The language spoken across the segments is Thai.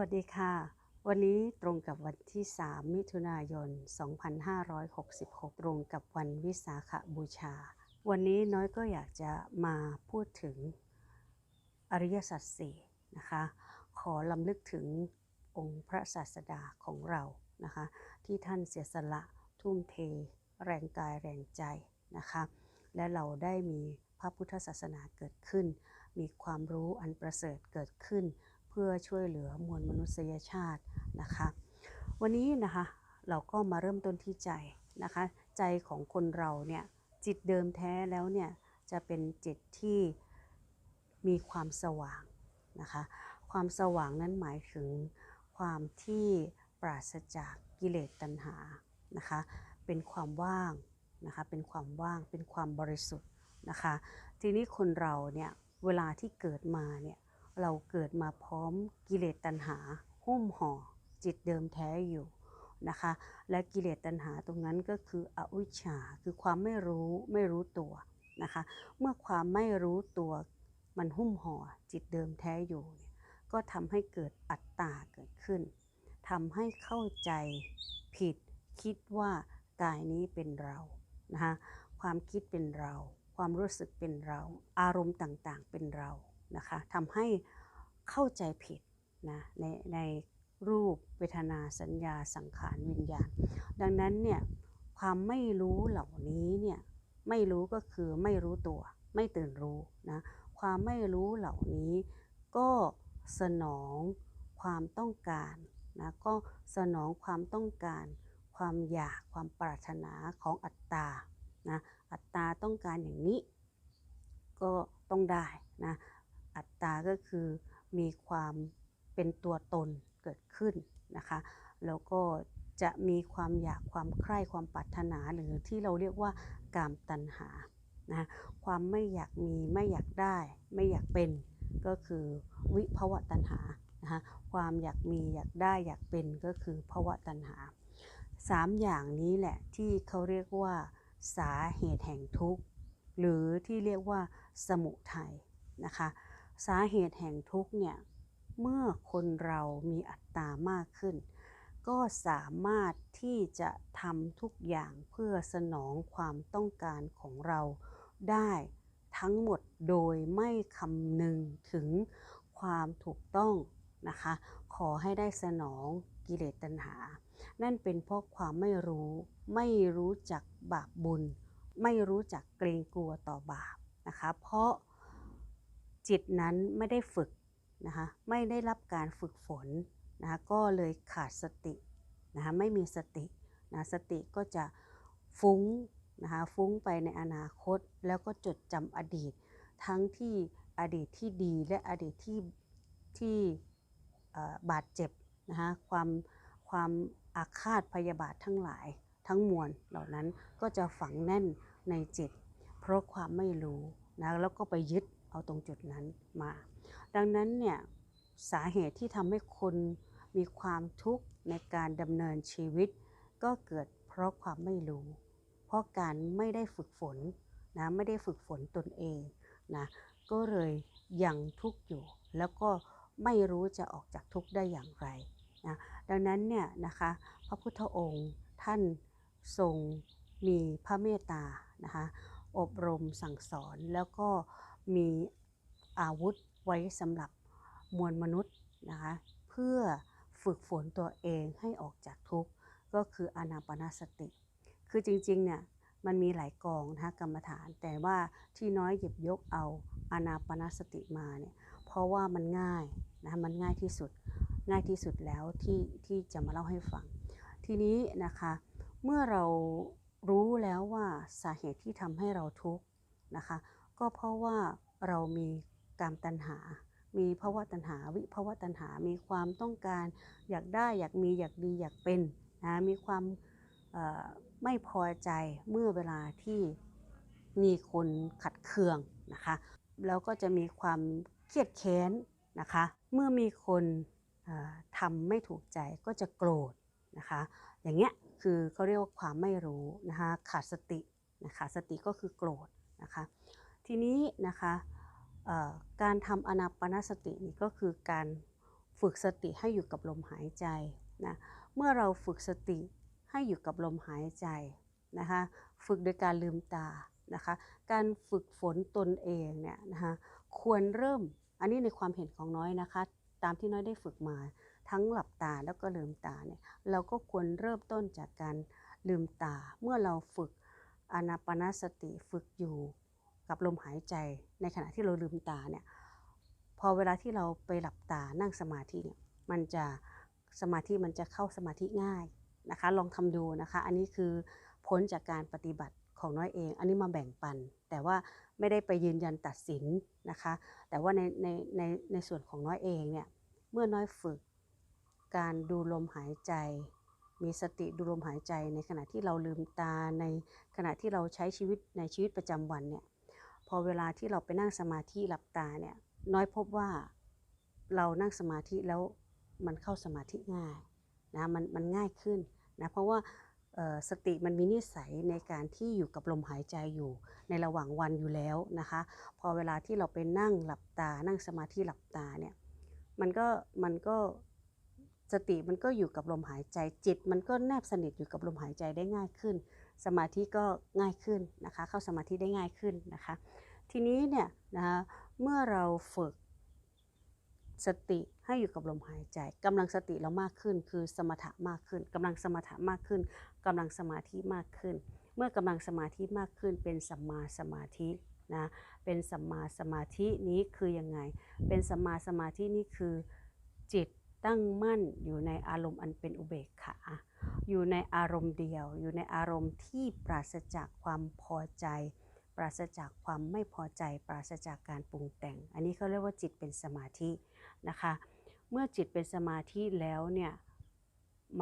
วัสดีค่ะ วันนี้ตรงกับวันที่ 3 มิถุนายน 2566 ตรงกับวันวิสาขบูชา วันนี้น้อยก็อยากจะมาพูดถึงอริยสัจสี่นะคะ ขอลำลึกถึงองค์พระศาสดาของเรานะคะ ที่ท่านเสียสละทุ่มเท แรงกายแรงใจนะคะ และเราได้มีพระพุทธศาสนาเกิดขึ้น มีความรู้อันประเสริฐเกิดขึ้น พื่อช่วยเหลือมวลมนุษยชาตินะคะ วันนี้นะคะเราก็มาเริ่มต้นที่ใจนะคะ ใจของคนเราเนี่ยจิตเดิมแท้แล้วเนี่ยจะเป็นจิตที่มีความสว่างนะคะ ความสว่างนั้นหมายถึงความที่ปราศจากกิเลสตัณหานะคะ เป็นความว่างนะคะ เป็นความว่าง เป็นความบริสุทธิ์นะคะ ทีนี้คนเราเนี่ยเวลาที่เกิดมาเนี่ย เราเกิดมาพร้อมกิเลสตัณหาหุ้มห่อจิตเดิมแท้อยู่นะคะ และกิเลสตัณหาตรงนั้นก็คืออวิชชาคือความไม่รู้ไม่รู้ตัวนะคะ เมื่อความไม่รู้ตัวมันหุ้มห่อจิตเดิมแท้อยู่เนี่ยก็ทำให้เกิดอัตตาเกิดขึ้นทำให้เข้าใจผิดคิดว่ากายนี้เป็นเรานะคะความคิดเป็นเรา ความรู้สึกเป็นเรา อารมณ์ต่างๆเป็นเรา นะคะทำให้เข้าใจผิดนะในในรูปเวทนาสัญญาสังขารวิญญาณ ดังนั้นเนี่ยความไม่รู้เหล่านี้เนี่ยไม่รู้ก็คือไม่รู้ตัว ไม่ตื่นรู้นะความไม่รู้เหล่านี้ก็สนองความต้องการนะก็สนองความต้องการ ความอยากความปรารถนาของอัตตานะอัตตาต้องการอย่างนี้ ก็ต้องได้นะ อัตตาก็คือมีความเป็นตัวตนเกิดขึ้นนะคะ แล้วก็จะมีความอยากความใคร่ความปรารถนาหรือที่เราเรียกว่ากามตัณหานะความไม่อยากมีไม่อยากได้ ไม่อยากเป็นก็คือวิภวะตัณหานะคะความอยากมีอยากได้อยากเป็นก็คือภวะตัณหาสามอย่างนี้แหละที่เขาเรียกว่า สาเหตุแห่งทุกข์ หรือที่เรียกว่าสมุทัยนะคะ สาเหตุแห่งทุกข์เนี่ยเมื่อคนเรามีอัตตามากขึ้น ก็สามารถที่จะทำทุกอย่างเพื่อสนองความต้องการของเราได้ทั้งหมดโดยไม่คำนึงถึงความถูกต้องนะคะ ขอให้ได้สนองกิเลสตัณหา นั่นเป็นเพราะความไม่รู้ ไม่รู้จักบาปบุญ ไม่รู้จักเกรงกลัวต่อบาปนะคะ เพราะ จิตนั้นไม่ได้ฝึกนะคะไม่ได้รับการฝึกฝนนะคะก็เลยขาดสตินะคะไม่มีสตินะสติก็จะฟุ้งนะคะฟุ้งไปในอนาคต แล้วก็จดจำอดีต ทั้งที่อดีตที่ดีและอดีตที่ที่บาดเจ็บนะคะความความอาฆาตพยาบาททั้งหลายทั้งมวลเหล่านั้นก็จะฝังแน่นในจิต เพราะความไม่รู้นะแล้วก็ไปยึด เอาตรงจุดนั้นมา ดังนั้นเนี่ยสาเหตุที่ทำให้คนมีความทุกข์ในการดำเนินชีวิต ก็เกิดเพราะความไม่รู้ เพราะการไม่ได้ฝึกฝนนะไม่ได้ฝึกฝนตนเองนะก็เลยยังทุกข์อยู่ แล้วก็ไม่รู้จะออกจากทุกข์ได้อย่างไรนะดังนั้นเนี่ยนะคะพระพุทธองค์ท่านทรงมีพระเมตตานะคะอบรมสั่งสอนแล้วก็ มีอาวุธไว้สำหรับมวลมนุษย์นะคะเพื่อฝึกฝนตัวเองให้ออกจากทุกข์ก็คืออานาปนาสติ คือจริงๆเนี่ยมันมีหลายกองนะคะกรรมฐาน แต่ว่าที่น้อยหยิบยกเอาอานาปนาสติมาเนี่ยเพราะว่ามันง่ายนะมันง่ายที่สุดง่ายที่สุดแล้วที่ที่จะมาเล่าให้ฟัง ทีนี้นะคะเมื่อเรารู้แล้วว่าสาเหตุที่ทำให้เราทุกข์นะคะ ก็เพราะว่าเรามีกามตัณหา มีภาวะตัณหาวิภาวะตัณหา มีความต้องการอยากได้อยากมีอยากดีอยากเป็นนะมีความไม่พอใจเมื่อเวลาที่มีคนขัดเคืองนะคะแล้วก็จะมีความเครียดแค้นนะคะเมื่อมีคนทำไม่ถูกใจก็จะโกรธนะคะอย่างเงี้ยคือเขาเรียกว่าความไม่รู้นะคะขาดสตินะคะสติก็คือโกรธนะคะ ทีนี้นะคะการทำอนาปนาสตินี่ก็คือการฝึกสติให้อยู่กับลมหายใจนะเมื่อเราฝึกสติให้อยู่กับลมหายใจนะคะฝึกโดยการลืมตานะคะการฝึกฝนตนเองเนี่ยนะคะควรเริ่มอันนี้ในความเห็นของน้อยนะคะตามที่น้อยได้ฝึกมาทั้งหลับตาแล้วก็ลืมตาเนี่ยเราก็ควรเริ่มต้นจากการลืมตา เมื่อเราฝึกอนาปนาสติฝึกอยู่ กับลมหายใจในขณะที่เราลืมตาเนี่ยพอเวลาที่เราไปหลับตานั่งสมาธิเนี่ยมันจะสมาธิมันจะเข้าสมาธิง่ายนะคะ ลองทำดูนะคะ อันนี้คือพ้นจากการปฏิบัติของน้อยเอง อันนี้มาแบ่งปัน แต่ว่าไม่ได้ไปยืนยันตัดสินนะคะ แต่ว่าในในในในส่วนของน้อยเองเนี่ยเมื่อน้อยฝึกการดูลมหายใจ มีสติดูลมหายใจในขณะที่เราลืมตาในขณะที่เราใช้ชีวิตในชีวิตประจำวันเนี่ย พอเวลาที่เราไปนั่งสมาธิหลับตาเนี่ยน้อยพบว่าเรานั่งสมาธิแล้วมันเข้าสมาธิง่ายนะมันมันง่ายขึ้นนะเพราะว่าสติมันมีนิสัยในการที่อยู่กับลมหายใจอยู่ในระหว่างวันอยู่แล้วนะคะพอเวลาที่เราไปนั่งหลับตา นั่งสมาธิหลับตาเนี่ยมันก็มันก็สติมันก็อยู่กับลมหายใจจิต มันก็แนบสนิทอยู่กับลมหายใจได้ง่ายขึ้น สมาธิก็ง่ายขึ้นนะคะ เข้าสมาธิได้ง่ายขึ้นนะคะ ทีนี้เนี่ยนะคะเมื่อเราฝึกสติให้อยู่กับลมหายใจกำลังสติเรามากขึ้น คือสมถะมากขึ้นกำลังสมถะมากขึ้นกำลังสมาธิมากขึ้น เมื่อกำลังสมาธิมากขึ้น เป็นสัมมาสมาธินะเป็นสัมมาสมาธินี้คือยังไง เป็นสัมมาสมาธินี้คือจิตตั้งมั่นอยู่ในอารมณ์อันเป็นอุเบกขา อยู่ในอารมณ์เดียว อยู่ในอารมณ์ที่ปราศจากความพอใจ ปราศจากความไม่พอใจ ปราศจากการปรุงแต่ง อันนี้เขาเรียกว่าจิตเป็นสมาธินะคะ เมื่อจิตเป็นสมาธิแล้วเนี่ย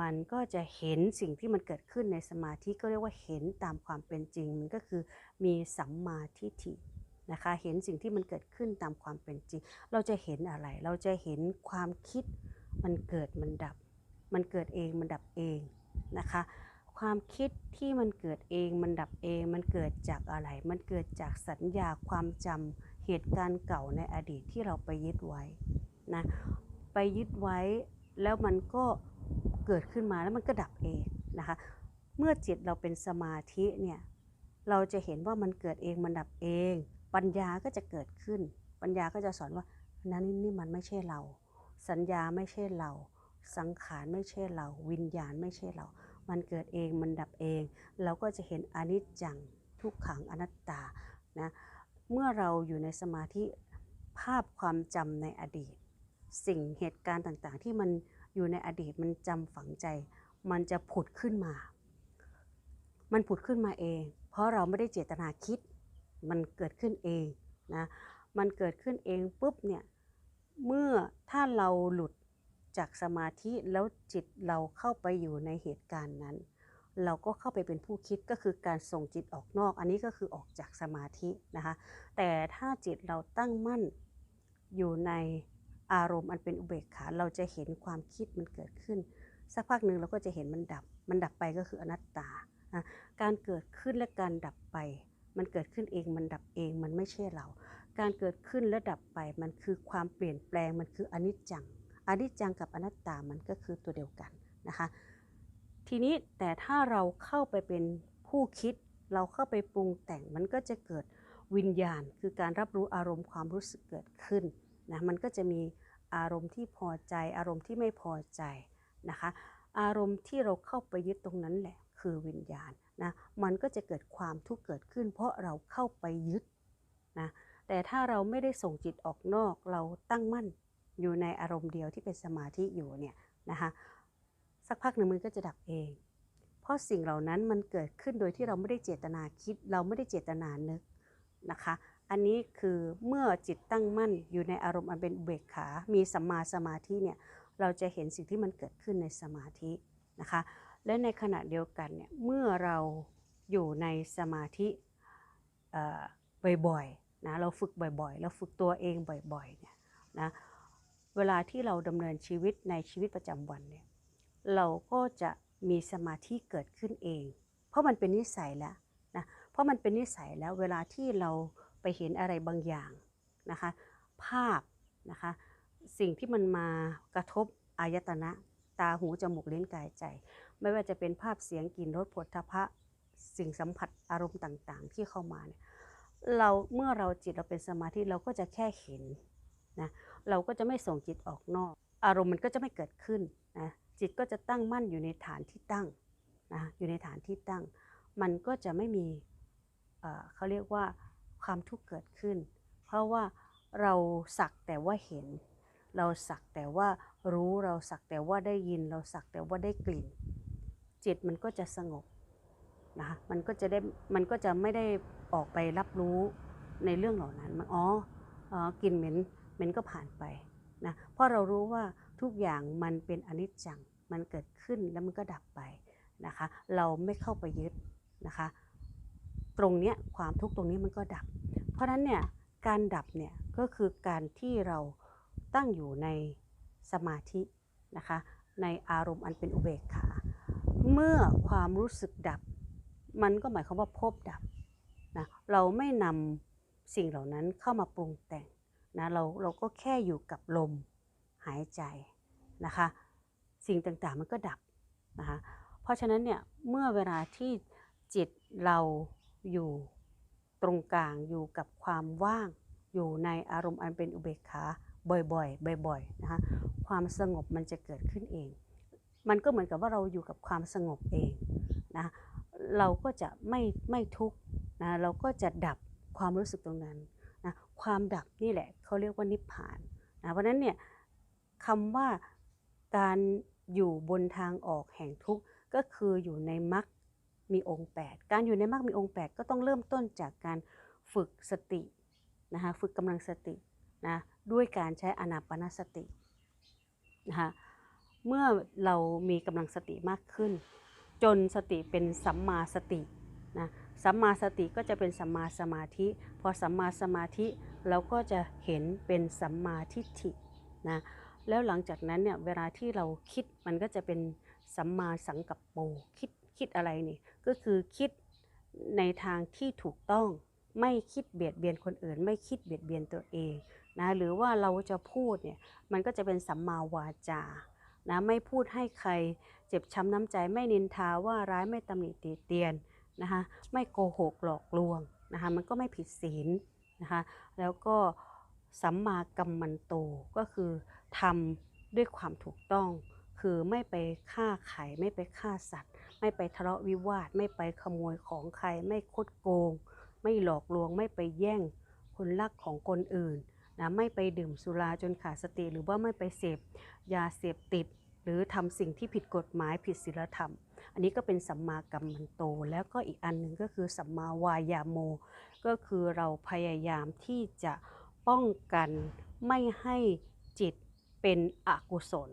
มันก็จะเห็นสิ่งที่มันเกิดขึ้นในสมาธิก็เรียกว่าเห็นตามความเป็นจริง มันก็คือมีสัมมาทิฏฐินะคะเห็นสิ่งที่มันเกิดขึ้นตามความเป็นจริง เราจะเห็นอะไร เราจะเห็นความคิดมันเกิดมันดับ มันเกิดเองมันดับเองนะคะ ความคิดที่มันเกิดเองมันดับเอง มันเกิดจากอะไร มันเกิดจากสัญญาความจำเหตุการณ์เก่าในอดีตที่เราไปยึดไว้นะไปยึดไว้แล้วมันก็เกิดขึ้นมาแล้วมันก็ดับเองนะคะ เมื่อจิตเราเป็นสมาธิเนี่ยเราจะเห็นว่ามันเกิดเองมันดับเอง ปัญญาก็จะเกิดขึ้น ปัญญาก็จะสอนว่านั้นนี่มันไม่ใช่เรา สัญญาไม่ใช่เรา สังขารไม่ใช่เรา วิญญาณไม่ใช่เรา มันเกิดเองมันดับเอง เราก็จะเห็นอนิจจังทุกขังอนัตตานะเมื่อเราอยู่ในสมาธิภาพความจำในอดีต สิ่งเหตุการณ์ต่างๆ ที่มันอยู่ในอดีตมันจำฝังใจ มันจะผุดขึ้นมา มันผุดขึ้นมาเอง เพราะเราไม่ได้เจตนาคิด มันเกิดขึ้นเองนะมันเกิดขึ้นเองปุ๊บเนี่ยเมื่อถ้าเราหลุด จากสมาธิแล้วจิตเราเข้าไปอยู่ในเหตุการณ์นั้น เราก็เข้าไปเป็นผู้คิดก็คือการส่งจิตออกนอก อันนี้ก็คือออกจากสมาธินะคะแต่ถ้าจิตเราตั้งมั่นอยู่ในอารมณ์อันเป็นอุเบกขาเราจะเห็นความคิดมันเกิดขึ้น สักพักหนึ่งเราก็จะเห็นมันดับ มันดับไปก็คืออนัตตา การเกิดขึ้นและการดับไป มันเกิดขึ้นเองมันดับเองมันไม่ใช่เรา การเกิดขึ้นและดับไปมันคือความเปลี่ยนแปลงมันคืออนิจจัง อนิจจังกับอนัตตามันก็คือตัวเดียวกันนะคะ ทีนี้แต่ถ้าเราเข้าไปเป็นผู้คิด เราเข้าไปปรุงแต่งมันก็จะเกิดวิญญาณ คือการรับรู้อารมณ์ความรู้สึกเกิดขึ้นนะมันก็จะมีอารมณ์ที่พอใจ อารมณ์ที่ไม่พอใจนะคะ อารมณ์ที่เราเข้าไปยึดตรงนั้นแหละคือวิญญาณนะมันก็จะเกิดความทุกข์เกิดขึ้น เพราะเราเข้าไปยึดนะแต่ถ้าเราไม่ได้ส่งจิตออกนอกเราตั้งมั่น อยู่ในอารมณ์เดียวที่เป็นสมาธิอยู่เนี่ยนะคะสักพักหนึ่งมันก็จะดับเอง เพราะสิ่งเหล่านั้นมันเกิดขึ้นโดยที่เราไม่ได้เจตนาคิด เราไม่ได้เจตนานึกนะคะ อันนี้คือเมื่อจิตตั้งมั่นอยู่ในอารมณ์อันเป็นเบกขา มีสัมมาสมาธิเนี่ยเราจะเห็นสิ่งที่มันเกิดขึ้นในสมาธินะคะ และในขณะเดียวกันเนี่ยเมื่อเราอยู่ในสมาธิบ่อยๆนะเราฝึกบ่อยๆ เราฝึกตัวเองบ่อยๆเนี่ยนะ เวลาที่เราดำเนินชีวิตในชีวิตประจำวันเนี่ยเราก็จะมีสมาธิเกิดขึ้นเอง เพราะมันเป็นนิสัยแล้วนะเพราะมันเป็นนิสัยแล้วเวลาที่เราไปเห็นอะไรบางอย่างนะคะ ภาพนะคะ สิ่งที่มันมากระทบอายตนะ ตาหูจมูกลิ้นกายใจ ไม่ว่าจะเป็นภาพเสียงกลิ่นรสผลทพะสิ่งสัมผัสอารมณ์ต่างๆ ที่เข้ามาเนี่ยเราเมื่อเราจิตเราเป็นสมาธิเราก็จะแค่เห็น นะเราก็จะไม่ส่งจิตออกนอก อารมณ์มันก็จะไม่เกิดขึ้นนะจิตก็จะตั้งมั่นอยู่ในฐานที่ตั้งนะอยู่ในฐานที่ตั้ง มันก็จะไม่มีเขาเรียกว่าความทุกข์เกิดขึ้น เพราะว่าเราสักแต่ว่าเห็น เราสักแต่ว่ารู้เราสักแต่ว่าได้ยิน เราสักแต่ว่าได้กลิ่น จิตมันก็จะสงบนะมันก็จะได้มันก็จะไม่ได้ออกไปรับรู้ในเรื่องเหล่านั้นมันอ๋ออกลิ่นเหม็น ม็นก็ผ่านไปนะเพราะเรารู้ว่าทุกอย่างมันเป็นอนิจจัง มันเกิดขึ้นแล้วมันก็ดับไปนะคะ เราไม่เข้าไปยึดนะคะ ตรงเนี้ยความทุกข์ตรงนี้มันก็ดับ เพราะฉะนั้นเนี่ยการดับเนี่ยก็คือการที่เราตั้งอยู่ในสมาธินะคะ ในอารมณ์อันเป็นอุเบกขา เมื่อความรู้สึกดับ มันก็หมายความว่าภพดับนะเราไม่นำสิ่งเหล่านั้นเข้ามาปรุงแต่ง นะเราเราก็แค่อยู่กับลมหายใจนะคะ สิ่งต่างๆมันก็ดับนะคะเพราะฉะนั้นเนี่ยเมื่อเวลาที่จิตเราอยู่ตรงกลางอยู่กับความว่างอยู่ในอารมณ์อันเป็นอุเบกขาบ่อยๆ บ่อยๆนะคะความสงบมันจะเกิดขึ้นเอง มันก็เหมือนกับว่าเราอยู่กับความสงบเองนะเราก็จะไม่ไม่ทุกข์นะเราก็จะดับความรู้สึกตรงนั้น ความดับนี่แหละเขาเรียกว่านิพพานนะเพราะนั้นเนี่ยคำว่าการอยู่บนทางออกแห่งทุกข์ก็คืออยู่ในมรรคมีองค์ 8 การอยู่ในมรรคมีองค์ 8 ก็ต้องเริ่มต้นจากการฝึกสตินะคะฝึกกำลังสตินะด้วยการใช้อนาปานสตินะคะเมื่อเรามีกำลังสติมากขึ้น จนสติเป็นสัมมาสตินะ สัมมาสติก็จะเป็นสัมมาสมาธิ พอสัมมาสมาธิเราก็จะเห็นเป็นสัมมาทิฏฐินะแล้วหลังจากนั้นเนี่ยเวลาที่เราคิดมันก็จะเป็นสัมมาสังกัปโปคิดคิดอะไรนี่ก็คือคิดในทางที่ถูกต้องไม่คิดเบียดเบียนคนอื่น ไม่คิดเบียดเบียนตัวเองนะหรือว่าเราจะพูดเนี่ยมันก็จะเป็นสัมมาวาจานะไม่พูดให้ใครเจ็บช้ำน้ำใจไม่นินทาว่าร้ายไม่ตำหนิตีเตียน นะคะไม่โกหกหลอกลวงนะคะมันก็ไม่ผิดศีลนะคะแล้วก็สัมมากัมมันโตก็คือทำด้วยความถูกต้อง คือไม่ไปฆ่าไข่ไม่ไปฆ่าสัตว์ ไม่ไปทะเลาะวิวาท ไม่ไปขโมยของใคร ไม่คดโกง ไม่หลอกลวง ไม่ไปแย่งคนรักของคนอื่นนะไม่ไปดื่มสุราจนขาดสติ หรือว่าไม่ไปเสพยาเสพติด หรือทำสิ่งที่ผิดกฎหมายผิดศีลธรรม อันนี้ก็เป็นสัมมากัมมันโต แล้วก็อีกอันหนึ่งก็คือสัมมาวายาโม ก็คือเราพยายามที่จะป้องกันไม่ให้จิตเป็นอกุศล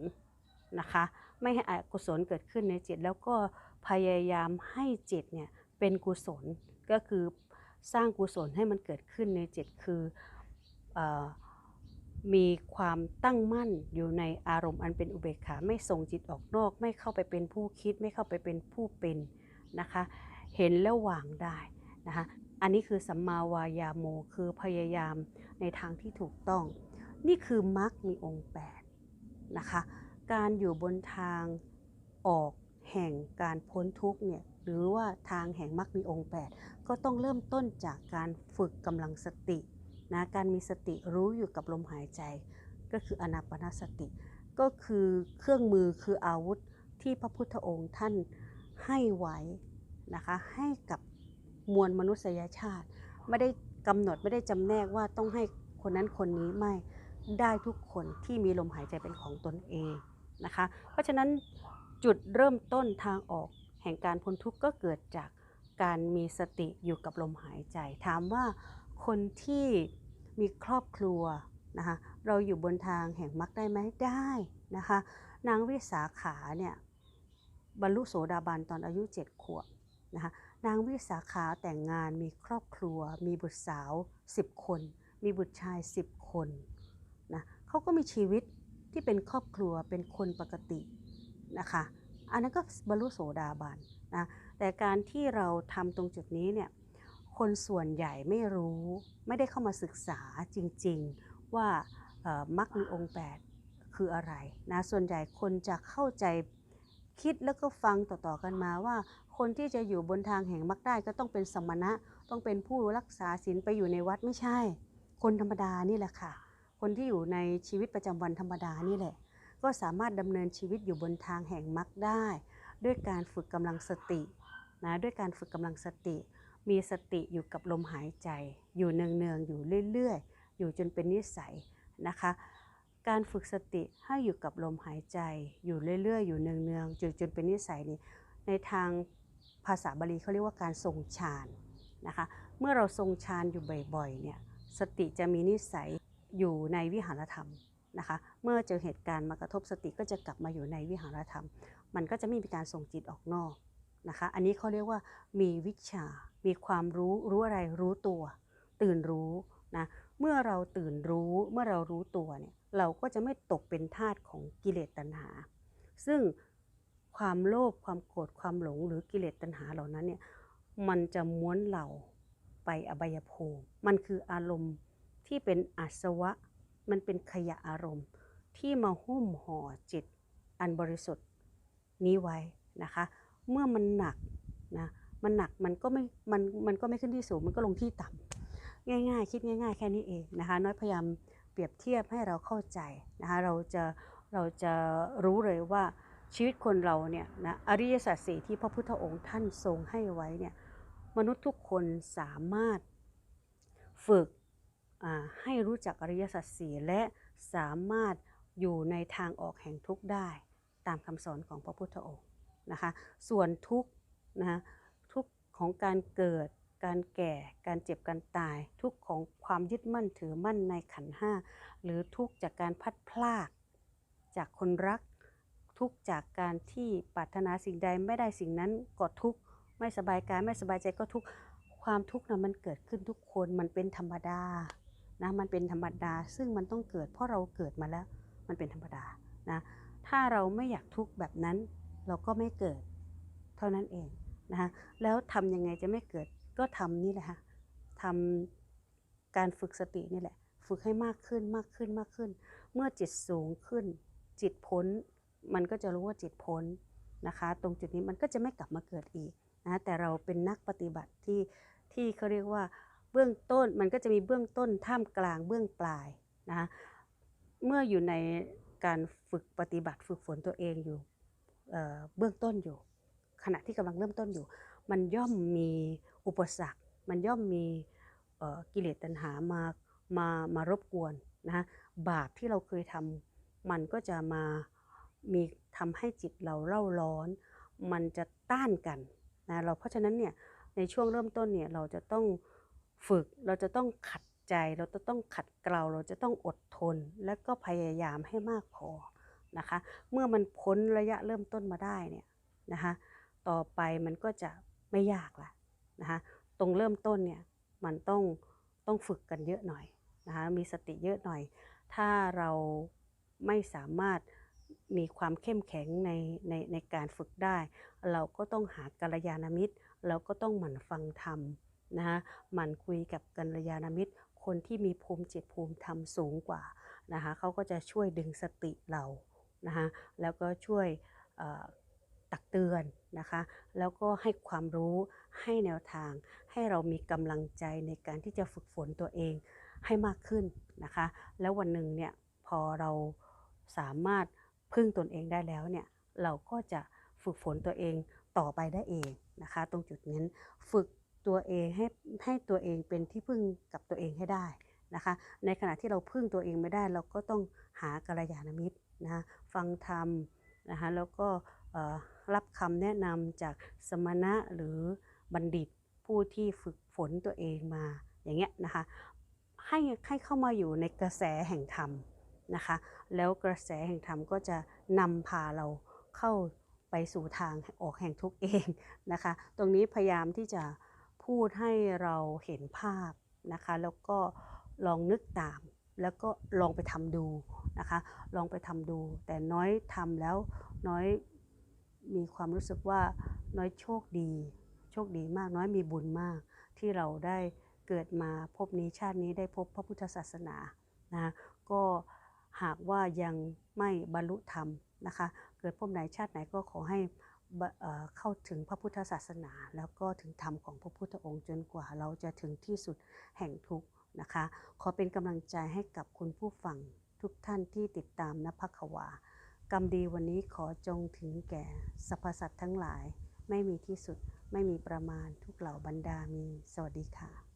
นะคะ ไม่ให้อกุศลเกิดขึ้นในจิต แล้วก็พยายามให้จิตเนี่ยเป็นกุศลก็คือสร้างกุศลให้มันเกิดขึ้นในจิตคือเออ มีความตั้งมั่นอยู่ในอารมณ์อันเป็นอุเบกขาไม่ส่งจิตออกนอก ไม่เข้าไปเป็นผู้คิด ไม่เข้าไปเป็นผู้เป็นนะคะ เห็นแล้ววางได้นะคะอันนี้คือสัมมาวายาโมคือพยายามในทางที่ถูกต้อง นี่คือมรรคมีองค์8นะคะการอยู่บนทางออกแห่งการพ้นทุกเนี่ยหรือว่าทางแห่งมรรคมีองค์ 8 ก็ต้องเริ่มต้นจากการฝึกกำลังสติ นะการมีสติรู้อยู่กับลมหายใจ ก็คืออนาปานสติ ก็คือเครื่องมือคืออาวุธที่พระพุทธองค์ท่านให้ไว้นะคะให้กับมวลมนุษยชาติ ไม่ได้กำหนดไม่ได้จำแนกว่าต้องให้คนนั้นคนนี้ไม่ได้ทุกคนที่มีลมหายใจเป็นของตนเองนะคะเพราะฉะนั้นจุดเริ่มต้นทางออกแห่งการพ้นทุกข์ก็เกิดจากการมีสติอยู่กับลมหายใจ ถามว่าคนที่ มีครอบครัวนะคะเราอยู่บนทางแห่งมรรคได้ไหมได้นะคะนางวิสาขาเนี่ยบรรลุโสดาบันตอนอายุเจ็ดขวบนะคะนางวิสาขาแต่งงานมีครอบครัว มีบุตรสาว 10 คน มีบุตรชาย 10 คนนะเขาก็มีชีวิตที่เป็นครอบครัวเป็นคนปกตินะคะอันนั้นก็บรรลุโสดาบันนะแต่การที่เราทำตรงจุดนี้เนี่ย คนส่วนใหญ่ไม่รู้ ไม่ได้เข้ามาศึกษาจริงๆว่ามรรคมีองค์แปดคืออะไรนะส่วนใหญ่คนจะเข้าใจคิดแล้วก็ฟังต่อๆกันมาว่า คนที่จะอยู่บนทางแห่งมรรคได้ก็ต้องเป็นสมณะ ต้องเป็นผู้รักษาศีลไปอยู่ในวัดไม่ใช่ คนธรรมดานี่แหละค่ะ คนที่อยู่ในชีวิตประจำวันธรรมดานี่แหละ ก็สามารถดำเนินชีวิตอยู่บนทางแห่งมรรคได้ ด้วยการฝึกกำลังสตินะด้วยการฝึกกำลังสติ มีสติอยู่กับลมหายใจ อยู่เนืองๆอยู่เรื่อยๆ อยู่จนเป็นนิสัยนะคะ การฝึกสติให้อยู่กับลมหายใจ อยู่เรื่อยๆ อยู่เนืองๆจนจนเป็นนิสัยนี่ในทางภาษาบาลีเขาเรียกว่าการทรงฌานนะคะ เมื่อเราทรงฌานอยู่บ่อยๆเนี่ยสติจะมีนิสัยอยู่ในวิหารธรรมนะคะ เมื่อเจอเหตุการณ์มากระทบสติก็จะกลับมาอยู่ในวิหารธรรม มันก็จะไม่มีการส่งจิตออกนอกนะคะ อันนี้เขาเรียกว่ามีวิชา มีความรู้รู้อะไรรู้ตัว ตื่นรู้นะเมื่อเราตื่นรู้เมื่อเรารู้ตัวเนี่ยเราก็จะไม่ตกเป็นทาสของกิเลสตัณหา ซึ่งความโลภความโกรธความหลงหรือกิเลสตัณหาเหล่านั้นเนี่ยมันจะม้วนเราไปอบายภูมิมันคืออารมณ์ที่เป็นอาสวะ มันเป็นขยะอารมณ์ ที่มาหุ้มห่อจิตอันบริสุทธิ์นี้ไว้นะคะ เมื่อมันหนักนะ มันหนักมันก็ไม่มันมันก็ไม่ขึ้นที่สูงมันก็ลงที่ต่ำง่าย ๆ คิดง่าย ๆ แค่นี้เองนะคะน้อยพยายามเปรียบเทียบให้เราเข้าใจนะคะเราจะเราจะรู้เลยว่าชีวิตคนเราเนี่ยนะอริยสัจสี่ที่พระพุทธองค์ท่านทรงให้ไว้เนี่ยมนุษย์ทุกคนสามารถฝึกให้รู้จักอริยสัจสี่และสามารถอยู่ในทางออกแห่งทุกข์ได้ ตามคำสอนของพระพุทธองค์นะคะ ส่วนทุกข์นะคะ ของการเกิด การแก่ การเจ็บ การตาย ทุกของความยึดมั่นถือมั่นในขันห้า หรือทุกจากการพัดพลากจากคนรัก ทุกจากการที่ปรารถนาสิ่งใดไม่ได้สิ่งนั้นก็ทุกไม่สบายกายไม่สบายใจก็ทุกความทุกข์นะมันเกิดขึ้นทุกคนมันเป็นธรรมดานะมันเป็นธรรมดาซึ่งมันต้องเกิด เพราะเราเกิดมาแล้วมันเป็นธรรมดานะถ้าเราไม่อยากทุกข์แบบนั้น เราก็ไม่เกิด เท่านั้นเอง นะคะแล้วทำยังไงจะไม่เกิดก็ทำนี่แหละค่ะทำการฝึกสตินี่แหละ ฝึกให้มากขึ้นมากขึ้นมากขึ้น เมื่อจิตสูงขึ้น จิตพ้น มันก็จะรู้ว่าจิตพ้นนะคะ ตรงจุดนี้มันก็จะไม่กลับมาเกิดอีกนะแต่เราเป็นนักปฏิบัติที่ที่เขาเรียกว่าเบื้องต้นมันก็จะมีเบื้องต้นท่ามกลางเบื้องปลายนะะเมื่ออยู่ในการฝึกปฏิบัติฝึกฝนตัวเองอยู่เเบื้องต้นอยู่ ขณะที่กำลังเริ่มต้นอยู่ มันย่อมมีอุปสรรค มันย่อมมีกิเลสตัณหามามามารบกวนนะบาปที่เราเคยทำมันก็จะมามีทำให้จิตเราเร่าร้อน มันจะต้านกันนะเราเพราะฉะนั้นเนี่ยในช่วงเริ่มต้นเนี่ยเราจะต้องฝึกเราจะต้องขัดใจ เราจะต้องขัดเกลาเราจะต้องอดทน และก็พยายามให้มากพอนะคะ เมื่อมันพ้นระยะเริ่มต้นมาได้เนี่ยนะคะ ต่อไปมันก็จะไม่ยากละนะคะตรงเริ่มต้นเนี่ยมันต้องต้องฝึกกันเยอะหน่อยนะคะมีสติเยอะหน่อย ถ้าเราไม่สามารถมีความเข้มแข็งในในในการฝึกได้ เราก็ต้องหากัลยาณมิตร เราก็ต้องหมั่นฟังธรรมนะคะหมั่นคุยกับกัลยาณมิตร คนที่มีภูมิจิตภูมิธรรมสูงกว่านะคะเขาก็จะช่วยดึงสติเรานะคะแล้วก็ช่วย ตักเตือนนะคะ แล้วก็ให้ความรู้ให้แนวทาง ให้เรามีกำลังใจในการที่จะฝึกฝนตัวเองให้มากขึ้นนะคะ แล้ววันหนึ่งเนี่ยพอเราสามารถพึ่งตนเองได้แล้วเนี่ยเราก็จะฝึกฝนตัวเองต่อไปได้เองนะคะ ตรงจุดนั้นฝึกตัวเองให้ให้ตัวเองเป็นที่พึ่งกับตัวเองให้ได้นะคะ ในขณะที่เราพึ่งตัวเองไม่ได้ เราก็ต้องหากัลยาณมิตรนะะฟังธรรมนะคะแล้วก็ รับคำแนะนำจากสมณะหรือบัณฑิตผู้ที่ฝึกฝนตัวเองมาอย่างเงี้ยนะคะให้ให้เข้ามาอยู่ในกระแสแห่งธรรมนะคะแล้วกระแสแห่งธรรมก็จะนำพาเราเข้าไปสู่ทางออกแห่งทุกเองนะคะตรงนี้พยายามที่จะพูดให้เราเห็นภาพนะคะแล้วก็ลองนึกตาม แล้วก็ลองไปทำดูนะคะลองไปทำดู แต่น้อยทำแล้วน้อย มีความรู้สึกว่าน้อยโชคดี โชคดีมากน้อยมีบุญมาก ที่เราได้เกิดมาพบนี้ชาตินี้ได้พบพระพุทธศาสนานะก็หากว่ายังไม่บรรลุธรรมนะคะ เกิดพบไหนชาติไหนก็ขอให้เอ่อเข้าถึงพระพุทธศาสนา แล้วก็ถึงธรรมของพระพุทธองค์จนกว่าเราจะถึงที่สุดแห่งทุกข์นะคะ ขอเป็นกำลังใจให้กับคุณผู้ฟังทุกท่านที่ติดตามนภควา กรรมดีวันนี้ขอจงถึงแก่สรรพสัตว์ทั้งหลาย ไม่มีที่สุดไม่มีประมาณทุกเหล่าบรรดามี สวัสดีค่ะ